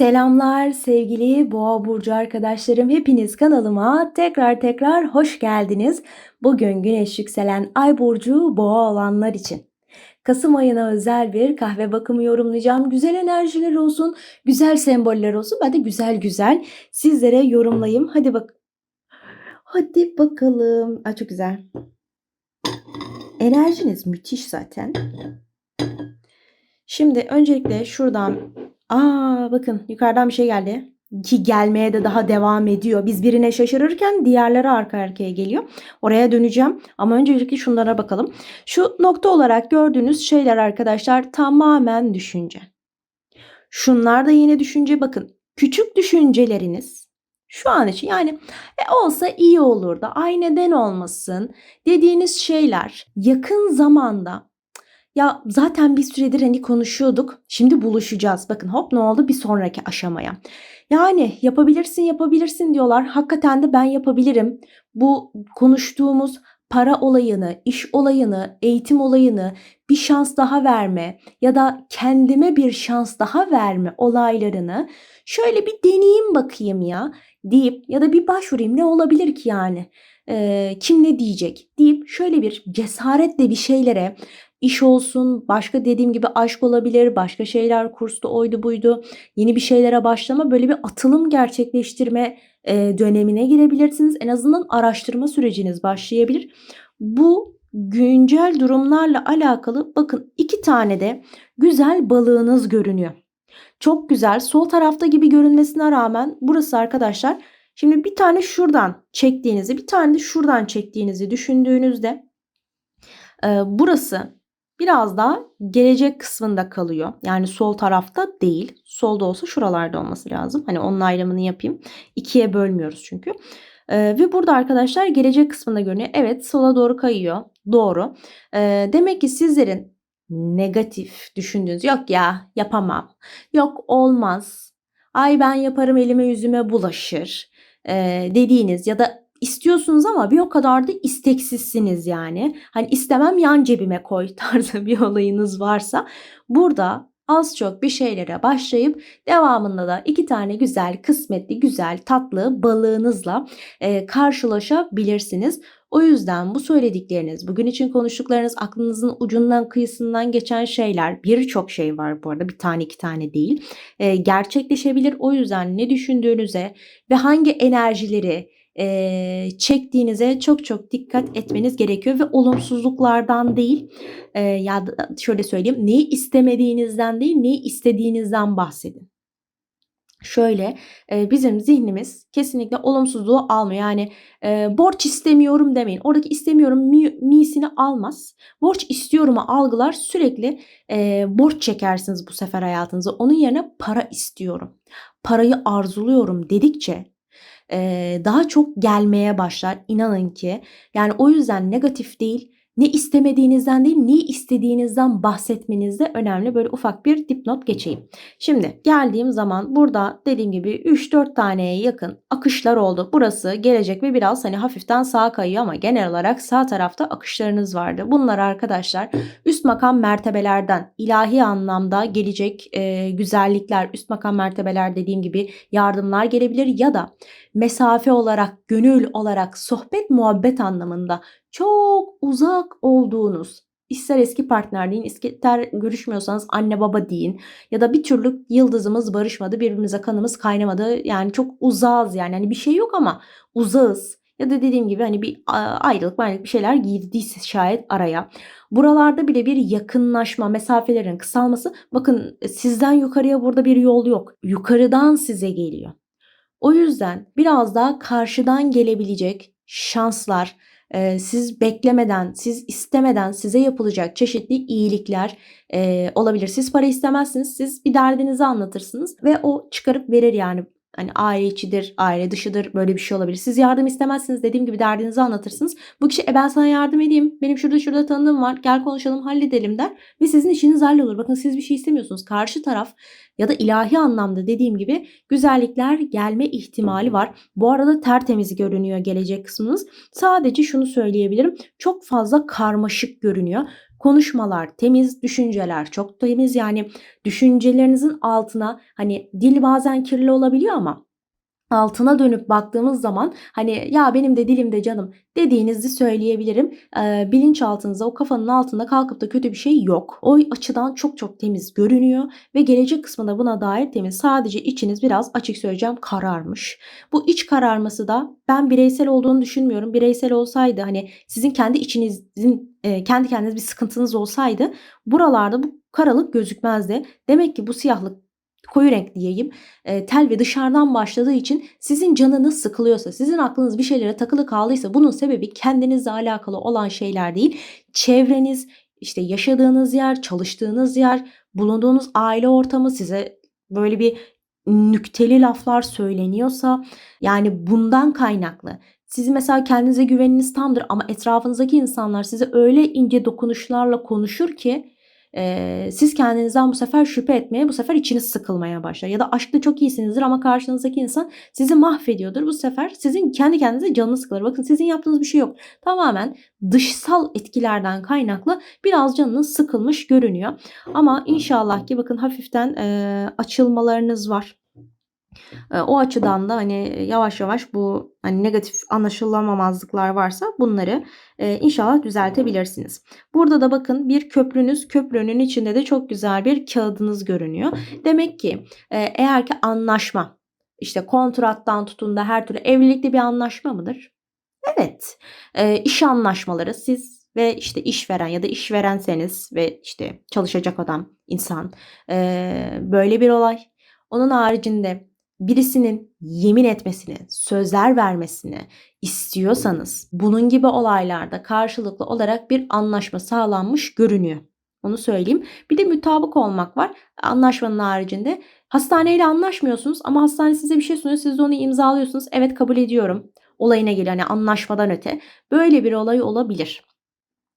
Selamlar sevgili Boğa burcu arkadaşlarım. Hepiniz kanalıma tekrar tekrar hoş geldiniz. Bugün Güneş yükselen Ay burcu Boğa olanlar için Kasım ayına özel bir kahve bakımı yorumlayacağım. Güzel enerjiler olsun, güzel semboller olsun. Ben de güzel güzel sizlere yorumlayayım. Hadi bak. Hadi bakalım. Ay çok güzel. Enerjiniz müthiş zaten. Şimdi öncelikle şuradan Aa bakın yukarıdan bir şey geldi. Ki gelmeye de daha devam ediyor. Biz birine şaşırırken diğerleri arka arkaya geliyor. Oraya döneceğim. Ama öncelikle şunlara bakalım. Şu nokta olarak gördüğünüz şeyler arkadaşlar tamamen düşünce. Şunlar da yine düşünce. Bakın küçük düşünceleriniz şu an için yani e, olsa iyi olur da ay neden olmasın dediğiniz şeyler yakın zamanda ya zaten bir süredir hani konuşuyorduk. Şimdi buluşacağız. Bakın hop ne oldu bir sonraki aşamaya. Yani yapabilirsin yapabilirsin diyorlar. Hakikaten de ben yapabilirim. Bu konuştuğumuz para olayını, iş olayını, eğitim olayını bir şans daha verme ya da kendime bir şans daha verme olaylarını şöyle bir deneyeyim bakayım ya deyip ya da bir başvurayım ne olabilir ki yani ee, kim ne diyecek deyip şöyle bir cesaretle bir şeylere iş olsun, başka dediğim gibi aşk olabilir, başka şeyler kursta oydu buydu. Yeni bir şeylere başlama, böyle bir atılım gerçekleştirme e, dönemine girebilirsiniz. En azından araştırma süreciniz başlayabilir. Bu güncel durumlarla alakalı bakın iki tane de güzel balığınız görünüyor. Çok güzel. Sol tarafta gibi görünmesine rağmen burası arkadaşlar Şimdi bir tane şuradan çektiğinizi, bir tane de şuradan çektiğinizi düşündüğünüzde e, burası biraz daha gelecek kısmında kalıyor. Yani sol tarafta değil. Solda olsa şuralarda olması lazım. Hani onun ayrımını yapayım. İkiye bölmüyoruz çünkü. Ee, ve burada arkadaşlar gelecek kısmında görünüyor. Evet sola doğru kayıyor. Doğru. Ee, demek ki sizlerin negatif düşündüğünüz yok ya yapamam. Yok olmaz. Ay ben yaparım elime yüzüme bulaşır. Ee, dediğiniz ya da istiyorsunuz ama bir o kadar da isteksizsiniz yani. Hani istemem yan cebime koy tarzı bir olayınız varsa burada az çok bir şeylere başlayıp devamında da iki tane güzel, kısmetli, güzel, tatlı balığınızla e, karşılaşabilirsiniz. O yüzden bu söyledikleriniz, bugün için konuştuklarınız aklınızın ucundan kıyısından geçen şeyler, birçok şey var bu arada bir tane iki tane değil, e, gerçekleşebilir. O yüzden ne düşündüğünüze ve hangi enerjileri e, çektiğinize çok çok dikkat etmeniz gerekiyor ve olumsuzluklardan değil e, ya şöyle söyleyeyim neyi istemediğinizden değil neyi istediğinizden bahsedin. Şöyle e, bizim zihnimiz kesinlikle olumsuzluğu almıyor. Yani e, borç istemiyorum demeyin. Oradaki istemiyorum mi, mi'sini almaz. Borç istiyorumu algılar sürekli e, borç çekersiniz bu sefer hayatınıza. Onun yerine para istiyorum. Parayı arzuluyorum dedikçe daha çok gelmeye başlar. İnanın ki. Yani o yüzden negatif değil ne istemediğinizden değil ne istediğinizden bahsetmeniz de önemli. Böyle ufak bir dipnot geçeyim. Şimdi geldiğim zaman burada dediğim gibi 3-4 taneye yakın akışlar oldu. Burası gelecek ve biraz hani hafiften sağa kayıyor ama genel olarak sağ tarafta akışlarınız vardı. Bunlar arkadaşlar üst makam mertebelerden ilahi anlamda gelecek e, güzellikler, üst makam mertebeler dediğim gibi yardımlar gelebilir ya da mesafe olarak, gönül olarak, sohbet muhabbet anlamında çok uzak olduğunuz ister eski partner deyin, ister görüşmüyorsanız anne baba deyin ya da bir türlü yıldızımız barışmadı, birbirimize kanımız kaynamadı. Yani çok uzağız yani. Hani bir şey yok ama uzağız. Ya da dediğim gibi hani bir ayrılık ayrılık bir şeyler girdiyse şayet araya. Buralarda bile bir yakınlaşma, mesafelerin kısalması. Bakın sizden yukarıya burada bir yol yok. Yukarıdan size geliyor. O yüzden biraz daha karşıdan gelebilecek şanslar, siz beklemeden, siz istemeden size yapılacak çeşitli iyilikler olabilir. Siz para istemezsiniz, siz bir derdinizi anlatırsınız ve o çıkarıp verir yani Hani aile içidir, aile dışıdır böyle bir şey olabilir. Siz yardım istemezsiniz dediğim gibi derdinizi anlatırsınız. Bu kişi e ben sana yardım edeyim. Benim şurada şurada tanıdığım var. Gel konuşalım halledelim der. Ve sizin işiniz hallolur. Bakın siz bir şey istemiyorsunuz. Karşı taraf ya da ilahi anlamda dediğim gibi güzellikler gelme ihtimali var. Bu arada tertemiz görünüyor gelecek kısmınız. Sadece şunu söyleyebilirim. Çok fazla karmaşık görünüyor. Konuşmalar temiz, düşünceler çok temiz. Yani düşüncelerinizin altına hani dil bazen kirli olabiliyor ama altına dönüp baktığımız zaman hani ya benim de dilimde canım dediğinizi söyleyebilirim. Ee, bilinçaltınızda o kafanın altında kalkıp da kötü bir şey yok. O açıdan çok çok temiz görünüyor ve gelecek kısmında buna dair temiz. Sadece içiniz biraz açık söyleyeceğim kararmış. Bu iç kararması da ben bireysel olduğunu düşünmüyorum. Bireysel olsaydı hani sizin kendi içinizin kendi kendiniz bir sıkıntınız olsaydı buralarda bu karalık gözükmezdi. Demek ki bu siyahlık koyu renk diyeyim e, tel ve dışarıdan başladığı için sizin canınız sıkılıyorsa, sizin aklınız bir şeylere takılı kaldıysa bunun sebebi kendinizle alakalı olan şeyler değil. Çevreniz, işte yaşadığınız yer, çalıştığınız yer, bulunduğunuz aile ortamı size böyle bir nükteli laflar söyleniyorsa yani bundan kaynaklı. Sizin mesela kendinize güveniniz tamdır ama etrafınızdaki insanlar size öyle ince dokunuşlarla konuşur ki e, siz kendinizden bu sefer şüphe etmeye, bu sefer içiniz sıkılmaya başlar. Ya da aşkta çok iyisinizdir ama karşınızdaki insan sizi mahvediyordur. Bu sefer sizin kendi kendinize canınız sıkılır. Bakın sizin yaptığınız bir şey yok. Tamamen dışsal etkilerden kaynaklı biraz canınız sıkılmış görünüyor. Ama inşallah ki bakın hafiften e, açılmalarınız var. O açıdan da hani yavaş yavaş bu hani negatif anlaşılamamazlıklar varsa bunları inşallah düzeltebilirsiniz. Burada da bakın bir köprünüz, köprünün içinde de çok güzel bir kağıdınız görünüyor. Demek ki eğer ki anlaşma, işte kontrattan tutun da her türlü evlilikte bir anlaşma mıdır? Evet. iş anlaşmaları siz ve işte işveren ya da işverenseniz ve işte çalışacak adam insan böyle bir olay. Onun haricinde birisinin yemin etmesini, sözler vermesini istiyorsanız bunun gibi olaylarda karşılıklı olarak bir anlaşma sağlanmış görünüyor. Onu söyleyeyim. Bir de mutabık olmak var. Anlaşmanın haricinde hastaneyle anlaşmıyorsunuz ama hastane size bir şey sunuyor. Siz de onu imzalıyorsunuz. Evet kabul ediyorum. Olayına geliyor. Hani anlaşmadan öte. Böyle bir olay olabilir.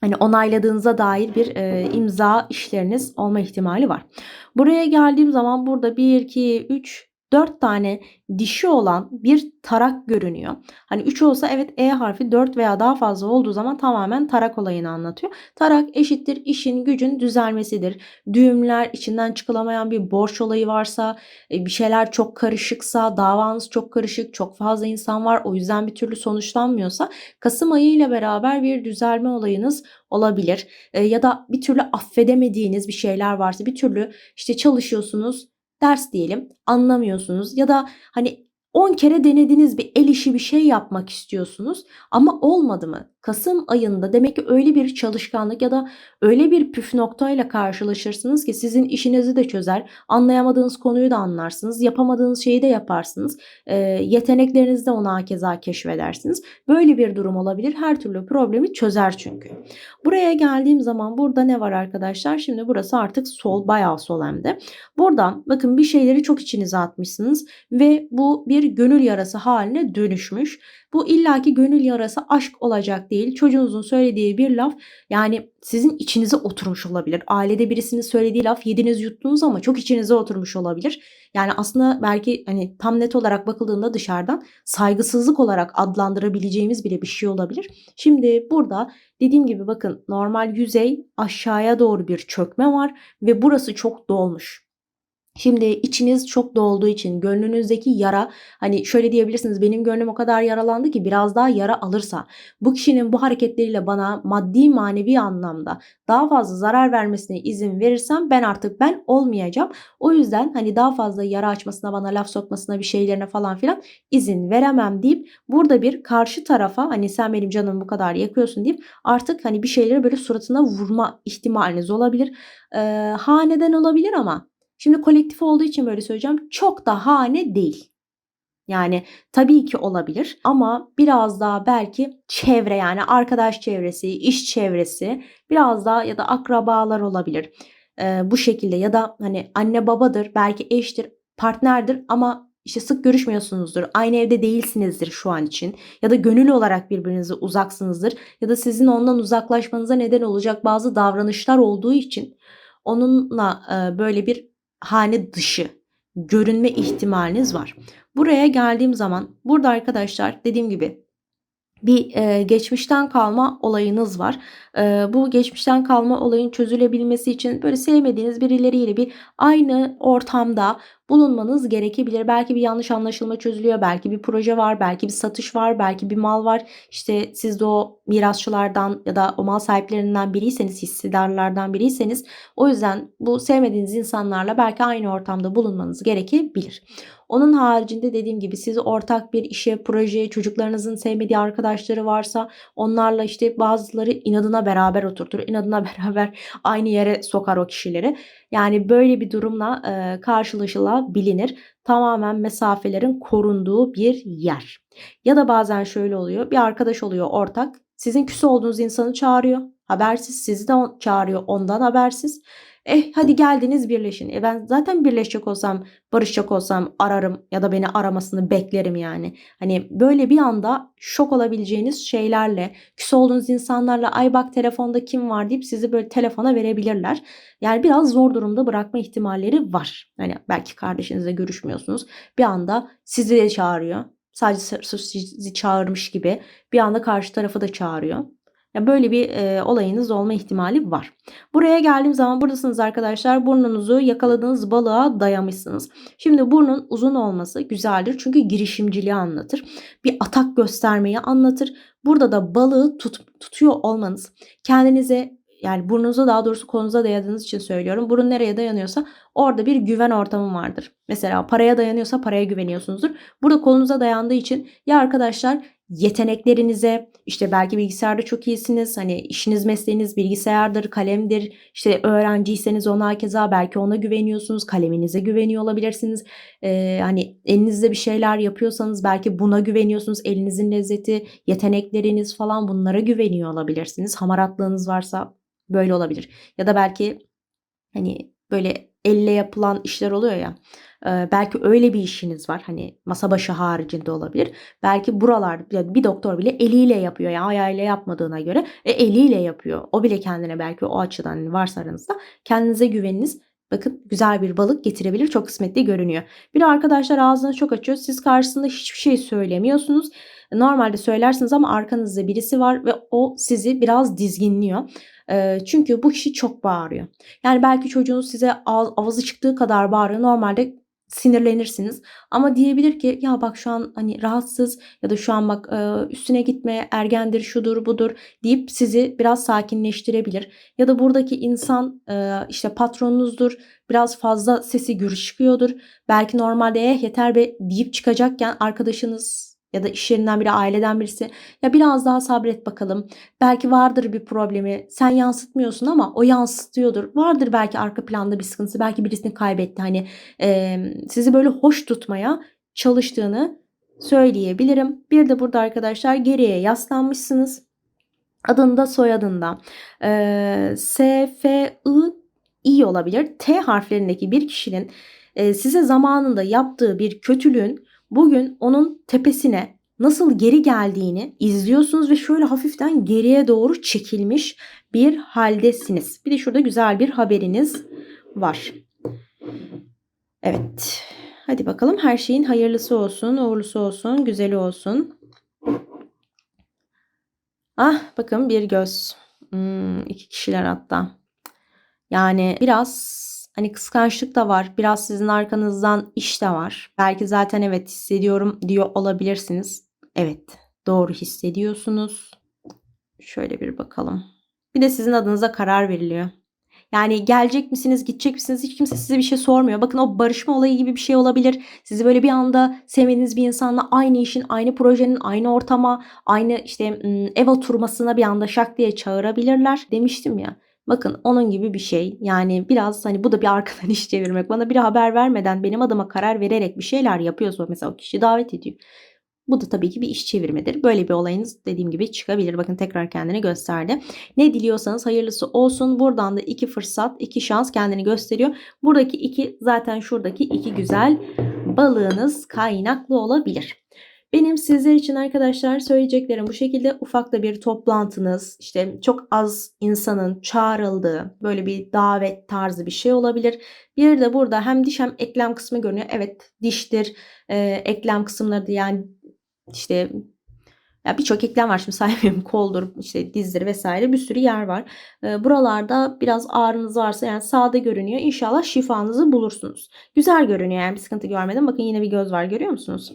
Hani onayladığınıza dair bir e, imza işleriniz olma ihtimali var. Buraya geldiğim zaman burada 1, 2, 3, 4 tane dişi olan bir tarak görünüyor. Hani 3 olsa evet E harfi 4 veya daha fazla olduğu zaman tamamen tarak olayını anlatıyor. Tarak eşittir işin gücün düzelmesidir. Düğümler içinden çıkılamayan bir borç olayı varsa e, bir şeyler çok karışıksa davanız çok karışık çok fazla insan var o yüzden bir türlü sonuçlanmıyorsa Kasım ayı ile beraber bir düzelme olayınız olabilir. E, ya da bir türlü affedemediğiniz bir şeyler varsa bir türlü işte çalışıyorsunuz ders diyelim anlamıyorsunuz ya da hani 10 kere denediniz bir el işi bir şey yapmak istiyorsunuz ama olmadı mı? Kasım ayında demek ki öyle bir çalışkanlık ya da öyle bir püf noktayla karşılaşırsınız ki sizin işinizi de çözer. Anlayamadığınız konuyu da anlarsınız. Yapamadığınız şeyi de yaparsınız. E, yeteneklerinizi de ona keza keşfedersiniz. Böyle bir durum olabilir. Her türlü problemi çözer çünkü. Buraya geldiğim zaman burada ne var arkadaşlar? Şimdi burası artık sol bayağı sol hem de. Buradan bakın bir şeyleri çok içinize atmışsınız ve bu bir gönül yarası haline dönüşmüş. Bu illaki gönül yarası aşk olacak değil. Çocuğunuzun söylediği bir laf yani sizin içinize oturmuş olabilir. Ailede birisinin söylediği laf yediniz yuttunuz ama çok içinize oturmuş olabilir. Yani aslında belki hani tam net olarak bakıldığında dışarıdan saygısızlık olarak adlandırabileceğimiz bile bir şey olabilir. Şimdi burada dediğim gibi bakın normal yüzey aşağıya doğru bir çökme var ve burası çok dolmuş. Şimdi içiniz çok dolduğu için gönlünüzdeki yara hani şöyle diyebilirsiniz benim gönlüm o kadar yaralandı ki biraz daha yara alırsa bu kişinin bu hareketleriyle bana maddi manevi anlamda daha fazla zarar vermesine izin verirsem ben artık ben olmayacağım. O yüzden hani daha fazla yara açmasına bana laf sokmasına bir şeylerine falan filan izin veremem deyip burada bir karşı tarafa hani sen benim canımı bu kadar yakıyorsun deyip artık hani bir şeyleri böyle suratına vurma ihtimaliniz olabilir. Ee, haneden olabilir ama Şimdi kolektif olduğu için böyle söyleyeceğim. Çok da hane değil. Yani tabii ki olabilir ama biraz daha belki çevre yani arkadaş çevresi, iş çevresi biraz daha ya da akrabalar olabilir. Ee, bu şekilde ya da hani anne babadır, belki eştir, partnerdir ama işte sık görüşmüyorsunuzdur. Aynı evde değilsinizdir şu an için. Ya da gönül olarak birbirinize uzaksınızdır. Ya da sizin ondan uzaklaşmanıza neden olacak bazı davranışlar olduğu için onunla böyle bir hane dışı görünme ihtimaliniz var. Buraya geldiğim zaman burada arkadaşlar dediğim gibi bir e, geçmişten kalma olayınız var. E, bu geçmişten kalma olayın çözülebilmesi için böyle sevmediğiniz birileriyle bir aynı ortamda bulunmanız gerekebilir. Belki bir yanlış anlaşılma çözülüyor, belki bir proje var, belki bir satış var, belki bir mal var. İşte siz de o mirasçılardan ya da o mal sahiplerinden biriyseniz, hissedarlardan biriyseniz o yüzden bu sevmediğiniz insanlarla belki aynı ortamda bulunmanız gerekebilir. Onun haricinde dediğim gibi siz ortak bir işe, projeye, çocuklarınızın sevmediği arkadaşları varsa onlarla işte bazıları inadına beraber oturtur. inadına beraber aynı yere sokar o kişileri. Yani böyle bir durumla e, karşılaşılabilir. Tamamen mesafelerin korunduğu bir yer. Ya da bazen şöyle oluyor. Bir arkadaş oluyor ortak. Sizin küs olduğunuz insanı çağırıyor. Habersiz sizi de çağırıyor ondan habersiz. Eh hadi geldiniz birleşin. E ben zaten birleşecek olsam, barışacak olsam ararım ya da beni aramasını beklerim yani. Hani böyle bir anda şok olabileceğiniz şeylerle, küs olduğunuz insanlarla ay bak telefonda kim var deyip sizi böyle telefona verebilirler. Yani biraz zor durumda bırakma ihtimalleri var. Hani belki kardeşinizle görüşmüyorsunuz. Bir anda sizi de çağırıyor. Sadece sizi çağırmış gibi bir anda karşı tarafı da çağırıyor. Yani böyle bir e, olayınız olma ihtimali var. Buraya geldiğim zaman buradasınız arkadaşlar. Burnunuzu yakaladığınız balığa dayamışsınız. Şimdi burnun uzun olması güzeldir. Çünkü girişimciliği anlatır. Bir atak göstermeyi anlatır. Burada da balığı tut, tutuyor olmanız kendinize yani burnunuza daha doğrusu kolunuza dayadığınız için söylüyorum. Burun nereye dayanıyorsa orada bir güven ortamı vardır. Mesela paraya dayanıyorsa paraya güveniyorsunuzdur. Burada kolunuza dayandığı için ya arkadaşlar yeteneklerinize işte belki bilgisayarda çok iyisiniz hani işiniz mesleğiniz bilgisayardır kalemdir. İşte öğrenciyseniz ona keza belki ona güveniyorsunuz kaleminize güveniyor olabilirsiniz. Ee, hani elinizde bir şeyler yapıyorsanız belki buna güveniyorsunuz. Elinizin lezzeti yetenekleriniz falan bunlara güveniyor olabilirsiniz. Hamaratlığınız varsa böyle olabilir. Ya da belki hani böyle elle yapılan işler oluyor ya belki öyle bir işiniz var. Hani masa başı haricinde olabilir. Belki buralar bir doktor bile eliyle yapıyor. Yani ayağıyla yapmadığına göre e, eliyle yapıyor. O bile kendine belki o açıdan varsa aranızda kendinize güveniniz Bakın güzel bir balık getirebilir. Çok kısmetli görünüyor. Bir arkadaşlar ağzını çok açıyor. Siz karşısında hiçbir şey söylemiyorsunuz. Normalde söylersiniz ama arkanızda birisi var ve o sizi biraz dizginliyor. Çünkü bu kişi çok bağırıyor. Yani belki çocuğunuz size avazı çıktığı kadar bağırıyor. Normalde sinirlenirsiniz. Ama diyebilir ki ya bak şu an hani rahatsız ya da şu an bak üstüne gitme ergendir şudur budur deyip sizi biraz sakinleştirebilir. Ya da buradaki insan işte patronunuzdur biraz fazla sesi gür çıkıyordur. Belki normalde eh yeter be deyip çıkacakken arkadaşınız ya da iş yerinden biri, aileden birisi ya biraz daha sabret bakalım. Belki vardır bir problemi. Sen yansıtmıyorsun ama o yansıtıyordur. Vardır belki arka planda bir sıkıntısı. Belki birisini kaybetti. Hani e, sizi böyle hoş tutmaya çalıştığını söyleyebilirim. Bir de burada arkadaşlar geriye yaslanmışsınız. Adında soyadında. E, S, F, I, İ olabilir. T harflerindeki bir kişinin e, size zamanında yaptığı bir kötülüğün Bugün onun tepesine nasıl geri geldiğini izliyorsunuz ve şöyle hafiften geriye doğru çekilmiş bir haldesiniz. Bir de şurada güzel bir haberiniz var. Evet. Hadi bakalım her şeyin hayırlısı olsun, uğurlusu olsun, güzeli olsun. Ah bakın bir göz. Hmm, iki kişiler hatta. Yani biraz Hani kıskançlık da var. Biraz sizin arkanızdan iş de var. Belki zaten evet hissediyorum diyor olabilirsiniz. Evet doğru hissediyorsunuz. Şöyle bir bakalım. Bir de sizin adınıza karar veriliyor. Yani gelecek misiniz, gidecek misiniz hiç kimse size bir şey sormuyor. Bakın o barışma olayı gibi bir şey olabilir. Sizi böyle bir anda sevmediğiniz bir insanla aynı işin, aynı projenin, aynı ortama, aynı işte ev oturmasına bir anda şak diye çağırabilirler. Demiştim ya. Bakın onun gibi bir şey. Yani biraz hani bu da bir arkadan iş çevirmek. Bana bir haber vermeden benim adıma karar vererek bir şeyler yapıyorsa mesela o kişi davet ediyor. Bu da tabii ki bir iş çevirmedir. Böyle bir olayınız dediğim gibi çıkabilir. Bakın tekrar kendini gösterdi. Ne diliyorsanız hayırlısı olsun. Buradan da iki fırsat, iki şans kendini gösteriyor. Buradaki iki zaten şuradaki iki güzel balığınız kaynaklı olabilir. Benim sizler için arkadaşlar söyleyeceklerim bu şekilde ufak da bir toplantınız işte çok az insanın çağrıldığı böyle bir davet tarzı bir şey olabilir. Bir de burada hem diş hem eklem kısmı görünüyor. Evet diştir e, eklem kısımları da yani işte Ya birçok eklem var şimdi saymıyorum. Koldur, işte dizdir vesaire bir sürü yer var. Ee, buralarda biraz ağrınız varsa yani sağda görünüyor. İnşallah şifanızı bulursunuz. Güzel görünüyor yani bir sıkıntı görmedim. Bakın yine bir göz var görüyor musunuz?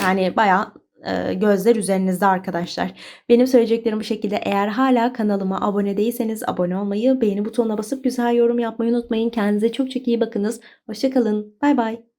Yani bayağı e, gözler üzerinizde arkadaşlar. Benim söyleyeceklerim bu şekilde. Eğer hala kanalıma abone değilseniz abone olmayı, beğeni butonuna basıp güzel yorum yapmayı unutmayın. Kendinize çok çok iyi bakınız. Hoşçakalın. Bay bay.